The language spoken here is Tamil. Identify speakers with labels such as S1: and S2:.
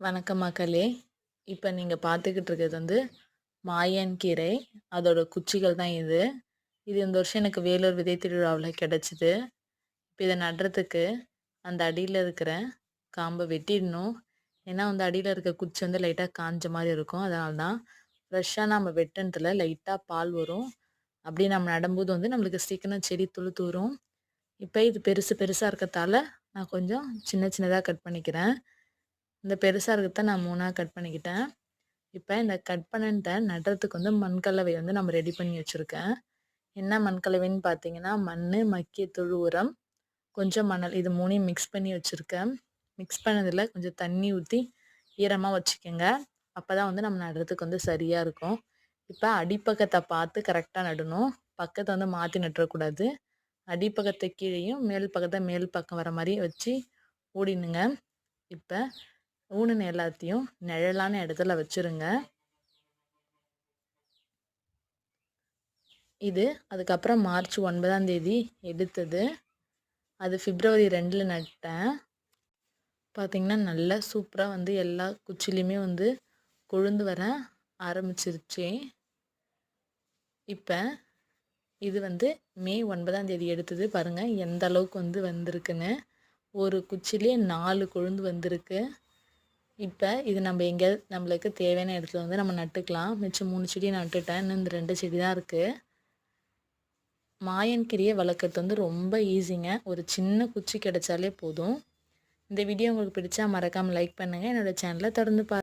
S1: வணக்கம் மக்களே. இப்போ நீங்கள் பார்த்துக்கிட்டு இருக்கிறது வந்து மாயன் கீரை. அதோட குச்சிகள் தான் இது. இது இந்த வருஷம் எனக்கு வேலூர் விதை திருவிழாவில் கிடச்சிது. இப்போ இதை நடுறதுக்கு அந்த அடியில் இருக்கிற காம்பை வெட்டிடணும். ஏன்னா அந்த அடியில் இருக்க குச்சி வந்து லைட்டாக காஞ்ச மாதிரி இருக்கும். அதனால தான் ஃப்ரெஷ்ஷாக நம்ம வெட்டினதுல லைட்டாக பால் வரும். அப்படி நம்ம நடும்போது வந்து நம்மளுக்கு சீக்கிரம் செடி துளுத்து வரும் இப்போ இது பெருசு பெருசாக இருக்கிறதால நான் கொஞ்சம் சின்ன சின்னதாக கட் பண்ணிக்கிறேன். இந்த பெருசாக இருக்கிறத நான் மூணாக கட் பண்ணிக்கிட்டேன். இப்போ இந்த கட் பண்ணிட்ட நடுறதுக்கு வந்து மண்கலவை வந்து நம்ம ரெடி பண்ணி வச்சுருக்கேன். என்ன மண்கலவைன்னு பார்த்தீங்கன்னா மண் மக்கிய தொழு உரம் கொஞ்சம் மணல் இது மூணையும் மிக்ஸ் பண்ணி வச்சுருக்கேன். மிக்ஸ் பண்ணதில் கொஞ்சம் தண்ணி ஊற்றி ஈரமாக வச்சுக்கோங்க. அப்போ தான் வந்து நம்ம நடுறதுக்கு வந்து சரியாக இருக்கும். இப்போ அடிப்பக்கத்தை பார்த்து கரெக்டாக நடணும். பக்கத்தை வந்து மாற்றி நட்டுறக்கூடாது. அடிப்பக்கத்தை கீழேயும் மேல் பக்கத்தை மேல் பக்கம் வர மாதிரி வச்சு ஓடினுங்க. இப்போ ஊனுன எல்லாத்தையும் நிழலான இடத்துல வச்சுருங்க. இது அதுக்கப்புறம் மார்ச் ஒன்பதாம் தேதி எடுத்தது. அது பிப்ரவரி ரெண்டில் நட்டேன். பார்த்திங்கன்னா நல்லா சூப்பராக வந்து எல்லா குச்சிலையுமே வந்து கொழுந்து வர ஆரம்பிச்சிருச்சு. இப்போ இது வந்து மே ஒன்பதாம் தேதி எடுத்தது. பாருங்கள் எந்த அளவுக்கு வந்து வந்திருக்குன்னு. ஒரு குச்சிலே நாலு கொழுந்து வந்திருக்கு. இப்போ இது நம்ம எங்கே நம்மளுக்கு தேவையான இடத்துல வந்து நம்ம நட்டுக்கலாம். மிச்சம் மூணு செடி நட்டுட்டேன். இன்னும் இந்த ரெண்டு செடி தான் இருக்குது மாயன்கிரியை வளர்க்குறது வந்து ரொம்ப ஈஸிங்க. ஒரு சின்ன குச்சி கிடைச்சாலே போதும். இந்த வீடியோ உங்களுக்கு பிடிச்சா மறக்காமல் லைக் பண்ணுங்கள் என்னோடய சேனலை தொடர்ந்து பா